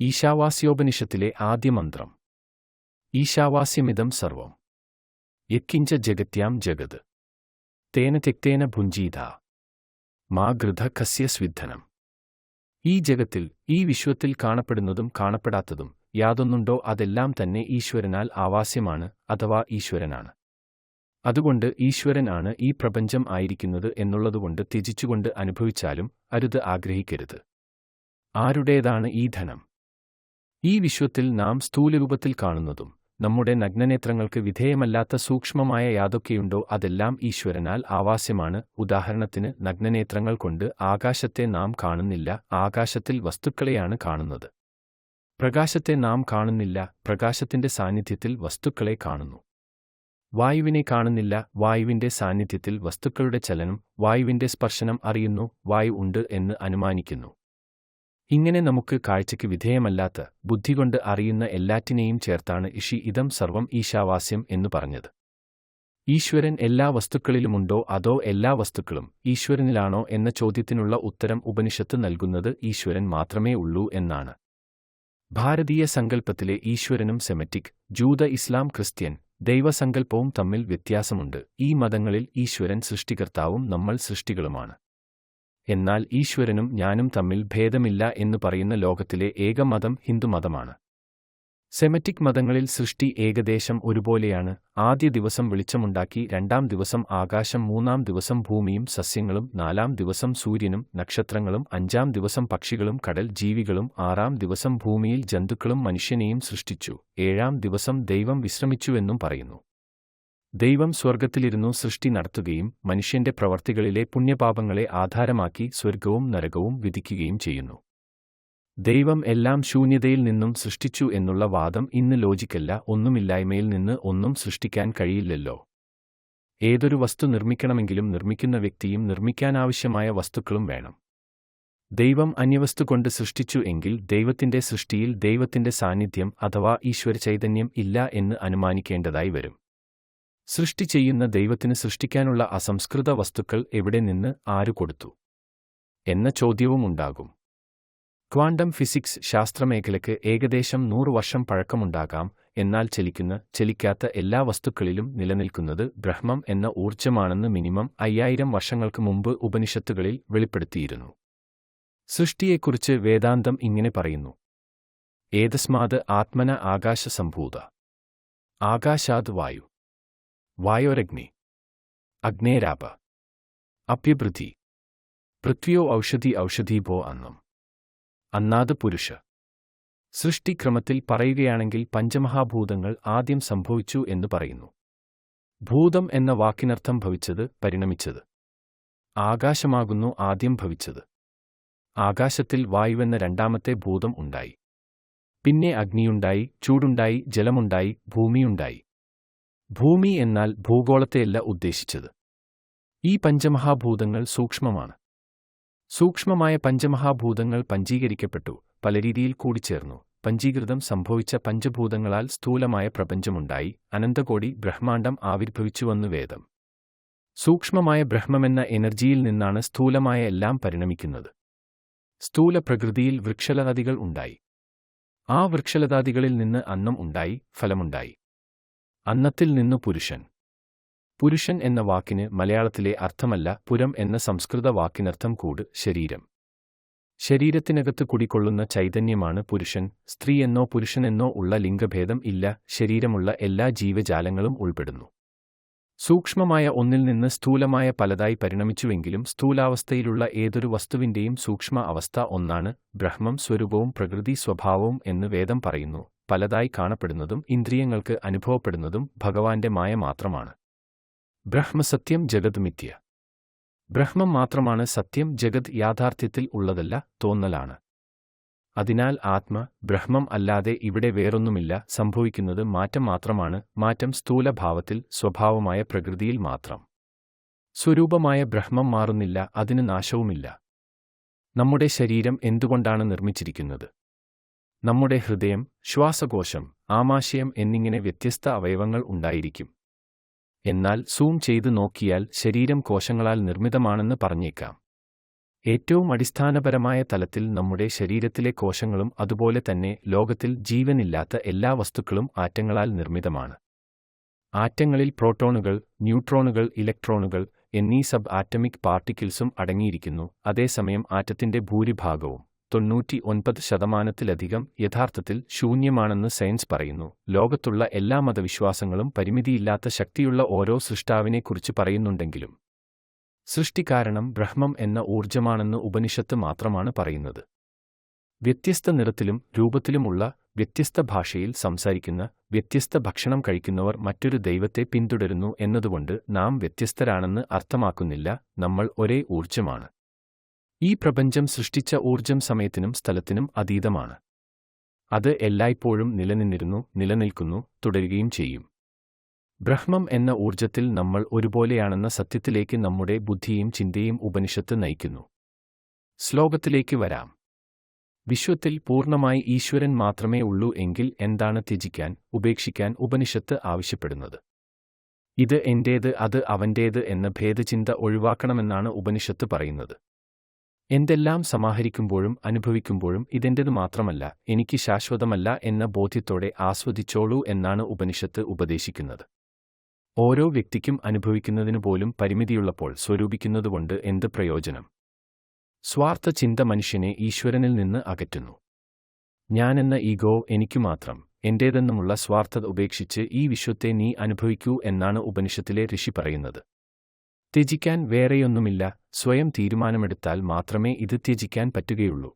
ഈശാവാസ്യോപനിഷത്തിലെ ആദ്യ മന്ത്രം. ഈശാവാസ്യമിതം സർവം. യത്കിഞ്ച ജഗത്യാം ജഗത്. തേന തെക്തേന ഭുഞ്ചീത മാ ഗൃധ കസ്യ സ്വിദ്ധനം. ഈ ജഗത്തിൽ ഈ വിശ്വത്തിൽ കാണപ്പെടുന്നതും കാണപ്പെടാത്തതും യാതൊന്നുണ്ടോ അതെല്ലാം തന്നെ ഈശ്വരനാൽ ആവാസ്യമാണ് അഥവാ ഈശ്വരനാണ്. അതുകൊണ്ട് ഈശ്വരൻ ആണ് ഈ പ്രപഞ്ചം ആയിരിക്കുന്നത് എന്നുള്ളതുകൊണ്ട് ത്യജിച്ചുകൊണ്ട് അനുഭവിച്ചാലും അരുത് ആഗ്രഹിക്കരുത്. ആരുടേതാണ് ഈ ധനം? ഈ വിശ്വത്തിൽ നാം സ്ഥൂലരൂപത്തിൽ കാണുന്നതും നമ്മുടെ നഗ്നനേത്രങ്ങൾക്ക് വിധേയമല്ലാത്ത സൂക്ഷ്മമായ യാതൊക്കെയുണ്ടോ അതെല്ലാം ഈശ്വരനാൽ ആവാസ്യമാണ്. ഉദാഹരണത്തിന് നഗ്നനേത്രങ്ങൾ കൊണ്ട് ആകാശത്തെ നാം കാണുന്നില്ല ആകാശത്തിൽ വസ്തുക്കളെയാണ് കാണുന്നത്. പ്രകാശത്തെ നാം കാണുന്നില്ല പ്രകാശത്തിന്റെ സാന്നിധ്യത്തിൽ വസ്തുക്കളെ കാണുന്നു. വായുവിനെ കാണുന്നില്ല വായുവിന്റെ സാന്നിധ്യത്തിൽ വസ്തുക്കളുടെ ചലനം വായുവിന്റെ സ്പർശനം അറിയുന്നു വായു ഉണ്ട് എന്ന് അനുമാനിക്കുന്നു. ഇങ്ങനെ നമുക്ക് കാഴ്ചയ്ക്ക് വിധേയമല്ലാത്ത ബുദ്ധികൊണ്ട് അറിയുന്ന എല്ലാറ്റിനെയും ചേർത്താണ് ഇഷി ഇതം സർവം ഈശാവാസ്യം എന്നു പറഞ്ഞത്. ഈശ്വരൻ എല്ലാ വസ്തുക്കളിലുമുണ്ടോ അതോ എല്ലാ വസ്തുക്കളും ഈശ്വരനിലാണോ എന്ന ചോദ്യത്തിനുള്ള ഉത്തരം ഉപനിഷത്ത് നൽകുന്നത് ഈശ്വരൻ മാത്രമേ ഉള്ളൂ എന്നാണ്. ഭാരതീയ സങ്കല്പത്തിലെ ഈശ്വരനും സെമറ്റിക് ജൂത ഇസ്ലാം ക്രിസ്ത്യൻ ദൈവസങ്കല്പവും തമ്മിൽ വ്യത്യാസമുണ്ട്. ഈ മതങ്ങളിൽ ഈശ്വരൻ സൃഷ്ടികർത്താവും നമ്മൾ സൃഷ്ടികളുമാണ്. എന്നാൽ ഈശ്വരനും ഞാനും തമ്മിൽ ഭേദമില്ല എന്ന് പറയുന്ന ലോകത്തിലെ ഏക മതം ഹിന്ദുമതമാണ് സെമറ്റിക് മതങ്ങളിൽ സൃഷ്ടി ഏകദേശം ഒരുപോലെയാണ്. ആദ്യ ദിവസം വെളിച്ചമുണ്ടാക്കി രണ്ടാം ദിവസം ആകാശം മൂന്നാം ദിവസം ഭൂമിയും സസ്യങ്ങളും നാലാം ദിവസം സൂര്യനും നക്ഷത്രങ്ങളും അഞ്ചാം ദിവസം പക്ഷികളും കടൽ ജീവികളും ആറാം ദിവസം ഭൂമിയിൽ ജന്തുക്കളും മനുഷ്യനെയും സൃഷ്ടിച്ചു. ഏഴാം ദിവസം ദൈവം വിശ്രമിച്ചുവെന്നും പറയുന്നു. ദൈവം സ്വർഗത്തിലിരുന്നു സൃഷ്ടി നടത്തുകയും മനുഷ്യന്റെ പ്രവർത്തികളിലെ പുണ്യപാപങ്ങളെ ആധാരമാക്കി സ്വർഗവും നരകവും വിധിക്കുകയും ചെയ്യുന്നു. ദൈവം എല്ലാം ശൂന്യതയിൽ നിന്നും സൃഷ്ടിച്ചു എന്നുള്ള വാദം ഇന്ന് ലോജിക്കല്ല ഒന്നുമില്ലായ്മയിൽ നിന്ന് ഒന്നും സൃഷ്ടിക്കാൻ കഴിയില്ലല്ലോ. ഏതൊരു വസ്തു നിർമ്മിക്കണമെങ്കിലും നിർമ്മിക്കുന്ന വ്യക്തിയും നിർമ്മിക്കാനാവശ്യമായ വസ്തുക്കളും വേണം. ദൈവം അന്യവസ്തു കൊണ്ട് സൃഷ്ടിച്ചു എങ്കിൽ ദൈവത്തിന്റെ സൃഷ്ടിയിൽ ദൈവത്തിന്റെ സാന്നിധ്യം അഥവാ ഈശ്വര ചൈതന്യം ഇല്ല എന്ന് അനുമാനിക്കേണ്ടതായി വരും. സൃഷ്ടി ചെയ്യുന്ന ദൈവത്തിന് സൃഷ്ടിക്കാനുള്ള അസംസ്കൃത വസ്തുക്കൾ എവിടെ നിന്ന് ആരു കൊടുത്തു? എന്ന ചോദ്യവും ഉണ്ടാകും ക്വാണ്ടം ഫിസിക്സ് ശാസ്ത്രമേഖലയ്ക്ക് ഏകദേശം നൂറ് വർഷം പഴക്കമുണ്ടാകാം എന്നാൽ ചലിക്കുന്ന ചലിക്കാത്ത എല്ലാ വസ്തുക്കളിലും നിലനിൽക്കുന്നത് ബ്രഹ്മം എന്ന ഊർജമാണെന്ന് മിനിമം അയ്യായിരം വർഷങ്ങൾക്ക് മുമ്പ് ഉപനിഷത്തുകളിൽ വെളിപ്പെടുത്തിയിരുന്നു. സൃഷ്ടിയെക്കുറിച്ച് വേദാന്തം ഇങ്ങനെ പറയുന്നു. ഏതസ്മാത് ആത്മന ആകാശസംഭൂത. ആകാശാത് വായു. വായോരഗ്നി. അഗ്നേരാപ. അപ്യപൃഥി പൃഥ്വിയോ ഔഷധി ഔഷധീഭോ അന്നം. അന്നാത് പുരുഷ. സൃഷ്ടിക്രമത്തിൽ പറയുകയാണെങ്കിൽ പഞ്ചമഹാഭൂതങ്ങൾ ആദ്യം സംഭവിച്ചു എന്ന് പറയുന്നു. ഭൂതം എന്ന വാക്കിനർത്ഥം ഭവിച്ചത് പരിണമിച്ചത്. ആകാശമാകുന്നു ആദ്യം ഭവിച്ചത്. ആകാശത്തിൽ വായുവെന്ന രണ്ടാമത്തെ ഭൂതം ഉണ്ടായി. പിന്നെ അഗ്നിയുണ്ടായി ചൂടുണ്ടായി ജലമുണ്ടായി ഭൂമിയുണ്ടായി. ഭൂമി എന്നാൽ ഭൂഗോളത്തെയല്ല ഉദ്ദേശിച്ചത്. ഈ പഞ്ചമഹാഭൂതങ്ങൾ സൂക്ഷ്മമാണ്. സൂക്ഷ്മമായ പഞ്ചമഹാഭൂതങ്ങൾ പഞ്ചീകരിക്കപ്പെട്ടു പല രീതിയിൽ കൂടിച്ചേർന്നു പഞ്ചീകൃതം സംഭവിച്ച പഞ്ചഭൂതങ്ങളാൽ സ്ഥൂലമായ പ്രപഞ്ചമുണ്ടായി. അനന്തകോടി ബ്രഹ്മാണ്ടം ആവിർഭവിച്ചുവെന്ന് വേദം. സൂക്ഷ്മമായ ബ്രഹ്മമെന്ന എനർജിയിൽ നിന്നാണ് സ്ഥൂലമായ എല്ലാം പരിണമിക്കുന്നത്. സ്ഥൂല പ്രകൃതിയിൽ വൃക്ഷലതാദികൾ ഉണ്ടായി. ആ വൃക്ഷലതാദികളിൽ നിന്ന് അന്നം ഉണ്ടായി ഫലമുണ്ടായി. അന്നത്തിൽ നിന്നു പുരുഷൻ. പുരുഷൻ എന്ന വാക്കിന് മലയാളത്തിലെ അർത്ഥമല്ല പുരം എന്ന സംസ്കൃത വാക്കിനർത്ഥം കൂട് ശരീരം. ശരീരത്തിനകത്ത് കുടികൊള്ളുന്ന ചൈതന്യമാണ് പുരുഷൻ. സ്ത്രീ സ്ത്രീയെന്നോ പുരുഷനെന്നോ ഉള്ള ലിംഗഭേദം ഇല്ല ശരീരമുള്ള എല്ലാ ജീവജാലങ്ങളും ഉൾപ്പെടുന്നു. സൂക്ഷ്മമായ ഒന്നിൽ നിന്ന് സ്ഥൂലമായ പലതായി പരിണമിച്ചുവെങ്കിലും സ്ഥൂലാവസ്ഥയിലുള്ള ഏതൊരു വസ്തുവിന്റെയും സൂക്ഷ്മ അവസ്ഥ ഒന്നാണ് ബ്രഹ്മം സ്വരൂപവും പ്രകൃതി സ്വഭാവവും എന്ന് വേദം പറയുന്നു. പലതായി കാണപ്പെടുന്നതും ഇന്ദ്രിയങ്ങൾക്ക് അനുഭവപ്പെടുന്നതും ഭഗവാന്റെ മായ മാത്രമാണ്. ബ്രഹ്മസത്യം ജഗത് മിഥ്യ. ബ്രഹ്മം മാത്രമാണ് സത്യം ജഗത് യാഥാർത്ഥ്യത്തിൽ ഉള്ളതല്ല തോന്നലാണ്. അതിനാൽ ആത്മ ബ്രഹ്മം അല്ലാതെ ഇവിടെ വേറൊന്നുമില്ല സംഭവിക്കുന്നത് മാറ്റം മാത്രമാണ് മാറ്റം സ്ഥൂലഭാവത്തിൽ സ്വഭാവമായ പ്രകൃതിയിൽ മാത്രം. സ്വരൂപമായ ബ്രഹ്മം മാറുന്നില്ല അതിന് നാശവുമില്ല. നമ്മുടെ ശരീരം എന്തുകൊണ്ടാണ് നിർമ്മിച്ചിരിക്കുന്നത്? നമ്മുടെ ഹൃദയം ശ്വാസകോശം ആമാശയം എന്നിങ്ങനെ വ്യത്യസ്ത അവയവങ്ങൾ ഉണ്ടായിരിക്കും. എന്നാൽ സൂം ചെയ്ത് നോക്കിയാൽ ശരീരം കോശങ്ങളാൽ നിർമ്മിതമാണെന്ന് പറഞ്ഞേക്കാം. ഏറ്റവും അടിസ്ഥാനപരമായ തലത്തിൽ നമ്മുടെ ശരീരത്തിലെ കോശങ്ങളും അതുപോലെ തന്നെ ലോകത്തിൽ ജീവനില്ലാത്ത എല്ലാ വസ്തുക്കളും ആറ്റങ്ങളാൽ നിർമ്മിതമാണ്. ആറ്റങ്ങളിൽ പ്രോട്ടോണുകൾ ന്യൂട്രോണുകൾ ഇലക്ട്രോണുകൾ എന്നീ സബ് ആറ്റമിക് പാർട്ടിക്കിൾസും അടങ്ങിയിരിക്കുന്നു. അതേസമയം ആറ്റത്തിന്റെ ഭൂരിഭാഗവും. തൊണ്ണൂറ്റി ഒൻപത് ശതമാനത്തിലധികം യഥാർത്ഥത്തിൽ ശൂന്യമാണെന്ന് സയൻസ് പറയുന്നു. ലോകത്തുള്ള എല്ലാ മതവിശ്വാസങ്ങളും പരിമിതിയില്ലാത്ത ശക്തിയുള്ള ഓരോ സൃഷ്ടാവിനെക്കുറിച്ച് പറയുന്നുണ്ടെങ്കിലും സൃഷ്ടികാരണം ബ്രഹ്മം എന്ന ഊർജമാണെന്ന് ഉപനിഷത്ത് മാത്രമാണ് പറയുന്നത്. വ്യത്യസ്ത നിറത്തിലും രൂപത്തിലുമുള്ള വ്യത്യസ്ത ഭാഷയിൽ സംസാരിക്കുന്ന വ്യത്യസ്ത ഭക്ഷണം കഴിക്കുന്നവർ മറ്റൊരു ദൈവത്തെ പിന്തുടരുന്നു എന്നതുകൊണ്ട് നാം വ്യത്യസ്തരാണെന്ന് അർത്ഥമാക്കുന്നില്ല. നമ്മൾ ഒരേ ഊർജമാണ് ഈ പ്രപഞ്ചം സൃഷ്ടിച്ച ഊർജം സമയത്തിനും സ്ഥലത്തിനും അതീതമാണ്. അത് എല്ലായ്പ്പോഴും നിലനിന്നിരുന്നു നിലനിൽക്കുന്നു തുടരുകയും ചെയ്യും. ബ്രഹ്മം എന്ന ഊർജത്തിൽ നമ്മൾ ഒരുപോലെയാണെന്ന സത്യത്തിലേക്ക് നമ്മുടെ ബുദ്ധിയും ചിന്തയും ഉപനിഷത്ത് നയിക്കുന്നു. ശ്ലോകത്തിലേക്ക് വരാം. വിശ്വത്തിൽ പൂർണമായി ഈശ്വരൻ മാത്രമേ ഉള്ളൂ എങ്കിൽ എന്താണ് ത്യജിക്കാൻ ഉപേക്ഷിക്കാൻ ഉപനിഷത്ത് ആവശ്യപ്പെടുന്നത്? ഇത് എന്റേത് അത് അവന്റേത് എന്ന ഭേദചിന്ത ഒഴിവാക്കണമെന്നാണ് ഉപനിഷത്ത് പറയുന്നത്. എന്തെല്ലാം സമാഹരിക്കുമ്പോഴും അനുഭവിക്കുമ്പോഴും ഇതെന്റേത് മാത്രമല്ല എനിക്ക് ശാശ്വതമല്ല എന്ന ബോധ്യത്തോടെ ആസ്വദിച്ചോളൂ എന്നാണ് ഉപനിഷത്ത് ഉപദേശിക്കുന്നത്. ഓരോ വ്യക്തിക്കും അനുഭവിക്കുന്നതിനു പോലും പരിമിതിയുള്ളപ്പോൾ സ്വരൂപിക്കുന്നതുകൊണ്ട് എന്ത് പ്രയോജനം? സ്വാർത്ഥ ചിന്ത മനുഷ്യനെ ഈശ്വരനിൽ നിന്ന് അകറ്റുന്നു. ഞാനെന്ന ഈഗോ എനിക്കു മാത്രം എന്റേതെന്നുമുള്ള സ്വാർത്ഥത ഉപേക്ഷിച്ച് ഈ വിശ്വത്തെ നീ അനുഭവിക്കൂ എന്നാണ് ഉപനിഷത്തിലെ ഋഷി പറയുന്നത്. ത്യജിക്കാൻ വേറെയൊന്നുമില്ല. സ്വയം തീരുമാനമെടുത്താൽ മാത്രമേ ഇത് ത്യജിക്കാൻ പറ്റുകയുള്ളൂ.